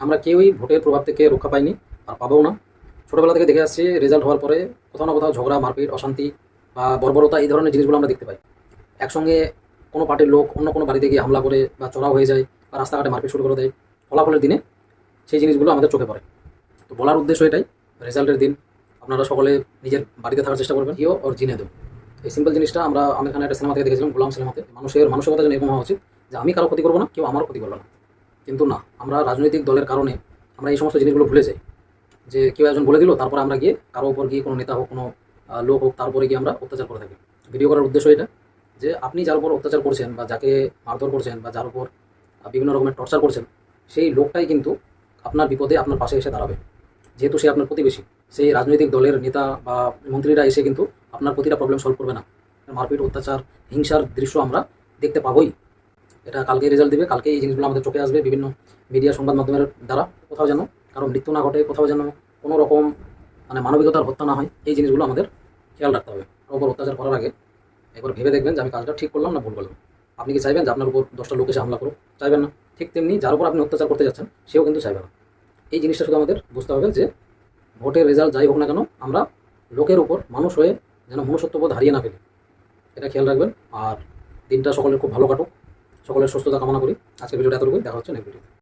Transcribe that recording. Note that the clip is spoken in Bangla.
আমরা কেউই ভোটের প্রভাব থেকে রক্ষা পাইনি আর পাবও না। ছোটোবেলা থেকে দেখে আসছি রেজাল্ট হওয়ার পরে কোথাও না কোথাও ঝগড়া, মারপিট, অশান্তি বা বর্বরতা এই ধরনের জিনিসগুলো আমরা দেখতে পাই। একসঙ্গে কোনো পার্টির লোক অন্য কোনো বাড়িতে গিয়ে হামলা করে বা চড়াও হয়ে যায় বা রাস্তাঘাটে মারপিট শুরু করে দেয়, ফলাফলের দিনে সেই জিনিসগুলো আমাদের চোখে পড়ে। তো বলার উদ্দেশ্য এটাই, রেজাল্টের দিন। আপনারা সকলে নিজের বাড়িতে থাকার চেষ্টা করবেন কেউ ওর জিনে দেব। এই সিম্পল জিনিসটা আমরা আমি এখানে একটা সিনেমা থেকে দেখেছিলাম, গোলাম সিনেমাতে। মানুষের মানসিকতা যেন এরকম হওয়া উচিত যে আমি কারও ক্ষতি করব না, কেউ আমারও ক্ষতি করবে না। কিন্তু না, আমরা রাজনৈতিক দলের কারণে আমরা এই সমস্ত জিনিসগুলো ভুলে যাই। যে কেউ একজন বলে দিল, তারপর আমরা গিয়ে কারও উপর গিয়ে কোনো নেতা হোক, কোনো লোক হোক, তারপরে গিয়ে আমরা অত্যাচার করে থাকি। ভিডিও করার উদ্দেশ্য এটা যে আপনি যার উপর অত্যাচার করছেন বা যাকে মারধর করছেন বা যার উপর বিভিন্ন রকমের টর্চার করছেন, সেই লোকটাই কিন্তু আপনার বিপদে আপনার পাশে এসে দাঁড়াবে। যেহেতু সে আপনার প্রতিবেশী, সেই রাজনৈতিক দলের নেতা বা মন্ত্রীরা এসে কিন্তু আপনার প্রতিটা প্রবলেম সলভ করবে না। মারপিট, অত্যাচার, হিংসার দৃশ্য আমরা দেখতে পাবোই। এটা কালকে রেজাল্ট দিবে কালকে এই জিনিসগুলো আমাদের চোখে আসবে বিভিন্ন মিডিয়া সংবাদ মাধ্যমের দ্বারা। কোথাও যেন কারও মৃত্যু না ঘটে, কোথাও যেন কোনো রকম মানে মানবিকতার হত্যা না হয়, এই জিনিসগুলো আমাদের খেয়াল রাখতে হবে। কারোর অত্যাচার করার আগে একবার ভেবে দেখবেন যে আমি কাজটা ঠিক করলাম না ভুল করলাম। আপনি কি চাইবেন যে আপনার উপর দশটা লোক এসে হামলা করুক? চাইবেন না। ঠিক তেমনি যার উপর আপনি অত্যাচার করতে যাচ্ছেন, সেও কিন্তু চাইবে না। এই জিনিসটা শুধু আমাদের বুঝতে হবে যে, ভোটের রেজাল্ট যাই হোক না কেন, আমরা লোকের উপর, মানুষ হয়ে যেন মনুষ্যত্ববোধ হারিয়ে না ফেলি। এটা খেয়াল রাখবেন। আর দিনটা সকলের খুব ভালো কাটুক। সকলের সুস্থতা কামনা করি। আজকে ভিডিওটা এতটুকুই। দেখা হচ্ছে নেক্সট ভিডিও